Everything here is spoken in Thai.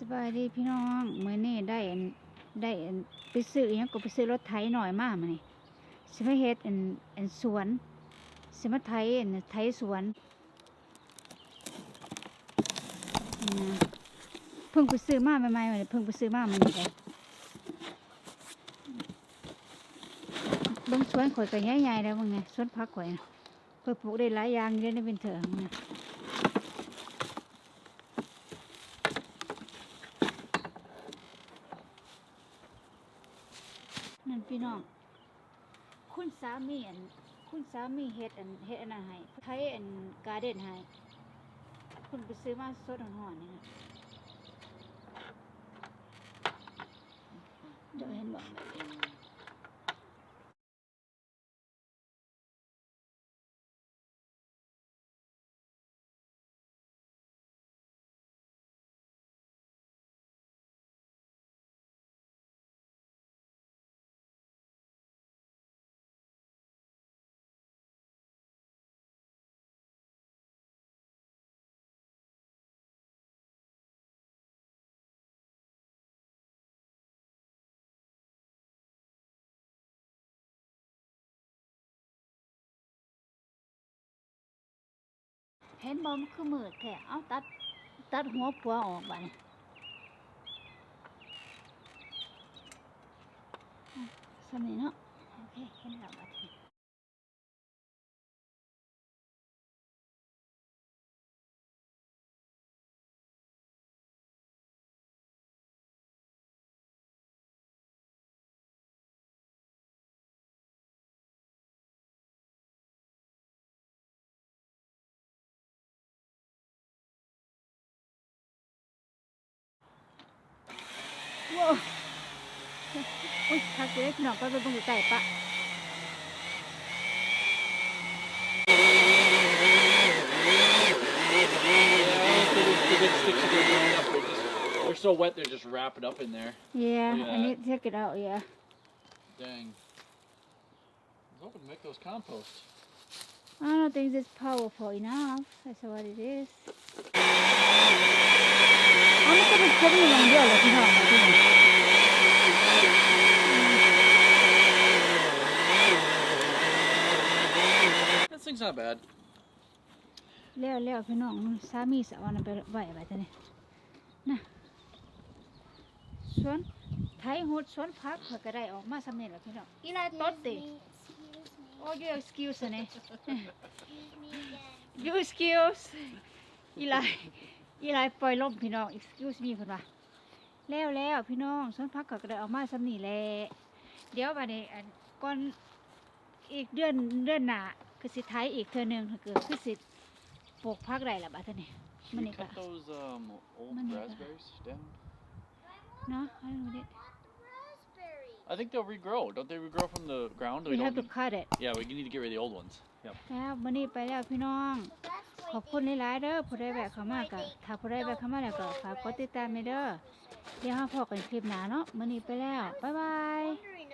สบายดีพี่น้องเมื้อนี้ได้ได้ไปซื้ออิหยังก็ไปซื้อรถไถหน่อยมากมานี่สิมาเฮ็ดอันอันสวนสิมาไถอันไถสวนเพิ่งไปซื้อมาใหม่ๆมานี่เพิ่งไปซื้อมามันนี่เองเบิ่งสวนข่อยก็ใหญ่ๆแล้วว่าไงสวนผักข่อยน่ะข่อปลูกได้หลายอย่างอยู่ในเป็นเถอะนะ นั่นพี่น้อง คุณสามีอัน คุณสามีเฮ็ดอันเฮ็ดอันให้ไทยอันการ์เดนให้คุณไปซื้อมาสดหอนๆนี่นะเดี๋ยวเห็นบอก ห็นบอมคือมืดแค่เอาตัดตัดหัวผัวออกบัดนี้อะสำนีเนาะโอเคเห็นแล้วบัดนี้ ว้าวอุ้ยทักเลยพี่น้องก็ไปเบิ่งไก่ปะ They're so wet, they're just wrapping up in there. yeah Yeah. I need to take it out yeah Dang. I was hoping to make those compost. I don't think it's powerful enough that's what it is อ๋อมันก็เป็นครบอยู่อย่างเดียวเหรอพี่น้องที่นี่ That thing's not bad. แล้วแล้วพี่น้องสามีสาวนั่นไปไหวไปตัวนี้นะสวนไทยโหดสวนพักเพื่อก็ได้ออกมาสำเร็จแล้วพี่น้องอีนายต้นติ Oh, you excuse me. you excuse. อีไล อีไลปล่อยลมพี่น้อง excuse me เพิ่นว่าแล้วแล้วพี่น้องสวนพักก็ได้ออกมาสำนี่แหละเดี๋ยวบัดนี้อันก่อนอีกเดือนเดือนหน้าคือสิไทยอีกเทื่อหนึงถ้าเกิดคือสิปลูกพักได้ละบัดเทื่อนี้ Should we Manika. cut those um, old Manika. raspberries down? เนาะให้ดูดิ I think they'll regrow. Don't they regrow from the ground? we don't have to need- cut it Yeah, we need to get rid of the old ones. Yep. แล้วมื้อนี้ไปแล้วพี่น้อง ขอบคุณในหลายเด้อผู้ไดแวะเข้ามากะถ้าผู้ไดแวะเข้ามาแล้วก็ฝากกดติดตามในเด้อเดี๋ยวเราพบกันคลิปหน้าเนาะมื้อนี้ไปแล้ว บ๊ายบาย